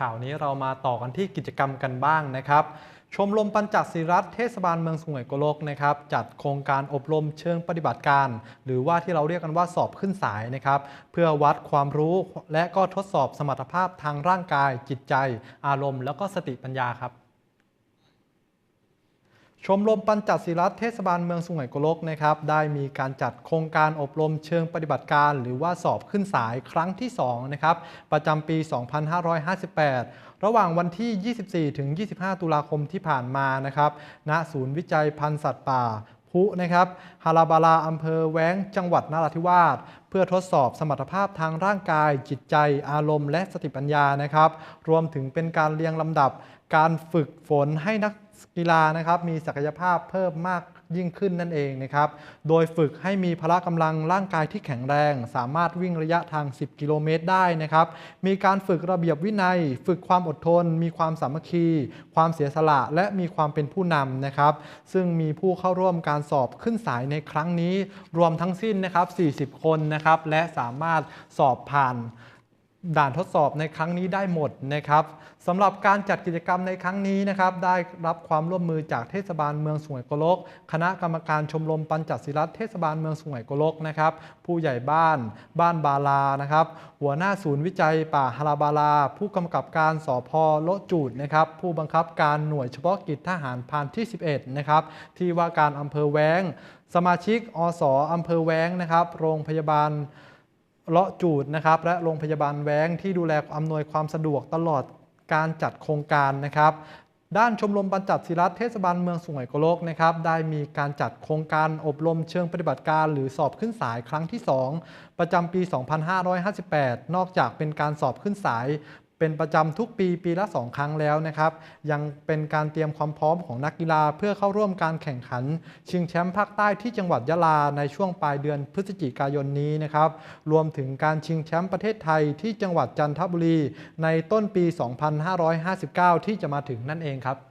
ข่าวนี้เรามาต่อกันที่กิจกรรมกันบ้างนะครับ ชมรมปัญจศิรัตเทศบาลเมืองสุไหงโกลกนะครับ จัดโครงการอบรมเชิงปฏิบัติการ หรือว่าที่เราเรียกกันว่าสอบขึ้นสายนะครับ เพื่อวัดความรู้และก็ทดสอบสมรรถภาพทางร่างกาย จิตใจ อารมณ์ แล้วก็สติปัญญาครับ ชมรมปัญจศิรัตน์เทศบาลเมืองสุไหงโกลกนะครับได้มีการจัดโครงการอบรมเชิงปฏิบัติการ หรือว่าสอบขึ้นสายครั้งที่2นะครับประจำปี 2558 ระหว่างวันที่ 24 ถึง 25 ตุลาคมที่ผ่านมานะครับณศูนย์วิจัยพันธุ์สัตว์ป่าพุนะครับฮาราบาลาอำเภอแว้งจังหวัดนราธิวาสเพื่อทดสอบสมรรถภาพทางร่างกาย จิตใจ อารมณ์ และสติปัญญานะครับ รวมถึงเป็นการเรียงลำดับ การฝึกฝนให้นักกีฬานะครับมีศักยภาพเพิ่มมากยิ่งขึ้นนั่นเองนะครับ โดยฝึกให้มีพละกำลังร่างกายที่แข็งแรง สามารถวิ่งระยะทาง 10 กิโลเมตรได้นะครับ มีการฝึกระเบียบวินัย ฝึกความอดทน มีความสามัคคี ความเสียสละ และมีความเป็นผู้นำนะครับ ซึ่งมีผู้เข้าร่วมการสอบขึ้นสายในครั้งนี้ รวมทั้งสิ้นนะครับ 40 คนนะครับ และสามารถสอบผ่าน ด่านทดสอบในครั้งนี้ได้หมดนะครับสำหรับการจัดกิจกรรมในครั้งนี้นะครับได้รับความร่วมมือจากเทศบาลเมืองสุไหงโกลก คณะกรรมการชมรมปัญจศิรัตน์เทศบาลเมืองสุไหงโกลกนะครับผู้ใหญ่บ้าน บ้านบาลานะครับหัวหน้าศูนย์วิจัยป่าฮาราบาลา ผู้กำกับการสอพอโละจูดนะครับผู้บังคับการหน่วยเฉพาะกิจทหารพานที่ 11นะครับที่ว่าการอำเภอแว้ง สมาชิกอสอำเภอแว้งนะครับโรงพยาบาล เลาะจูดนะครับ และโรงพยาบาลแว้งที่ดูแลอำนวยความสะดวกตลอดการจัดโครงการนะครับด้านชมรมบรรจัดศิรัตน์เทศบาลเมืองสุไหงโกลกนะครับได้มีการจัดโครงการอบรมเชิงปฏิบัติการ หรือสอบขึ้นสายครั้งที่ 2 ประจำปี 2558 นอกจากเป็นการสอบขึ้นสาย เป็นประจำทุกปีปีละ 2 ครั้งแล้วนะครับ ยังเป็นการเตรียมความพร้อมของนักกีฬาเพื่อเข้าร่วมการแข่งขัน ชิงแชมป์ภาคใต้ที่จังหวัดยะลาในช่วงปลายเดือนพฤศจิกายนนี้นะครับ รวมถึงการชิงแชมป์ประเทศไทยที่จังหวัดจันทบุรี ในต้นปี 2559 ที่จะมาถึงนั่นเองครับ